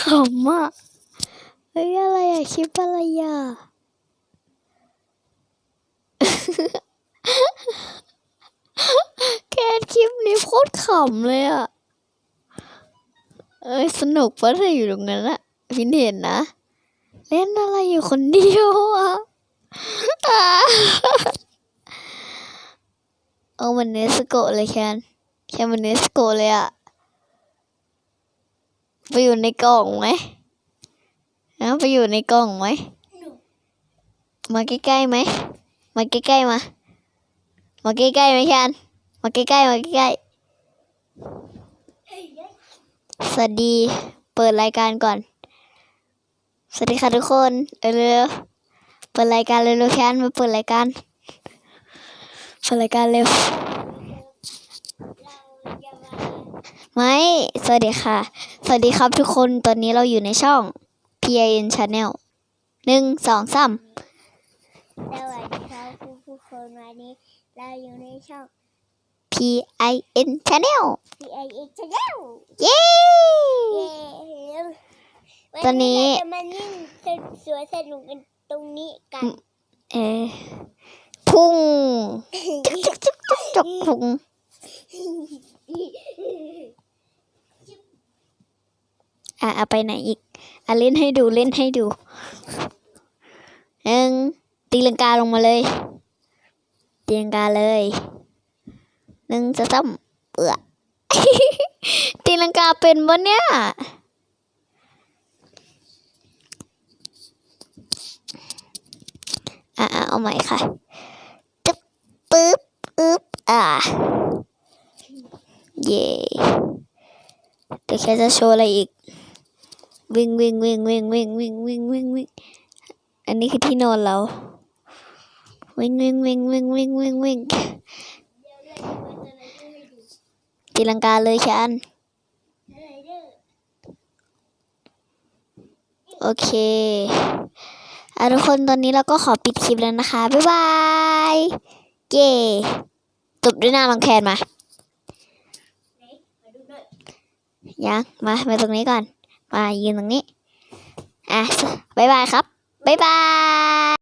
ขำอะเฮ้ยอะไรอะคลิปอะไรอะแค่คลิปนี้โคตรขำเลยอะ เอ้ยสนุกปะถ้าอยู่ตรงนั้นอะพินเห็นนะ เล่นอะไรอยู่คนเดียวอะ อ่า เอามันเนสโกะเลยแคนแค่มันเนสโกะเลยอะไปอยู่ในกล่องไหมนะไปอยู่ในกล่องไหม มาใกล้ๆไหม มาใกล้ๆมา มาใกล้ๆไหมแคนมาใกล้ๆมาใกล้ๆสวัสดี เปิดรายการก่อน สวัสดีค่ะทุกคนเออเร็วๆเปิดรายการเร็วๆแคนมาเปิดรายการเปิดรายการเร็ว ไม่ สวัสดีค่ะ สวัสดีครับทุกคน ตอนนี้เราอยู่ในช่อง PIN Channel หนึ่งสองสามสวัสดีครับผู้ผู้คนวันนี้เราอยู่ในช่อง PIN Channel P I X Channel เย้เย้ตอนนี้วัเราจะมาเล่นสวนสนุกกันตรงนี้กัน เออพุ่งจุกจุกจุกจุกจุกพุ่ง อะเอาไปไหนอีกอะเล่นให้ดูเล่นให้ดูหนึ่งตีลังกาลงมาเลยตีลังกาเลยหนึ่งจะซ้ำเอือตีลังกาเป็นบนเนี่ยอะอะเอาใหม่ค่ะตึ๊บปึ๊บอึ๊บอะเย่เดี๋ยวแค่จะโชว์อะไรอีก วิ่งวิ่งวิ่งวิ่งวิ่งวิ่งวิ่งวิ่งวิ่งอันนี้คือที่นอนเราวิ่งวิ่งวิ่งวิ่งวิ่งวิ่งวิ่งตีลังกาเลยชันโอเคอะทุกคนตอนนี้เราก็ขอปิดคลิปแล้วนะคะ บ๊ายบายเย่จบด้วยหน้าลังแคนมายังมามาตรงนี้ก่อน มายืนตรงนี้ อะ บ๊ายบายครับ บ๊ายบาย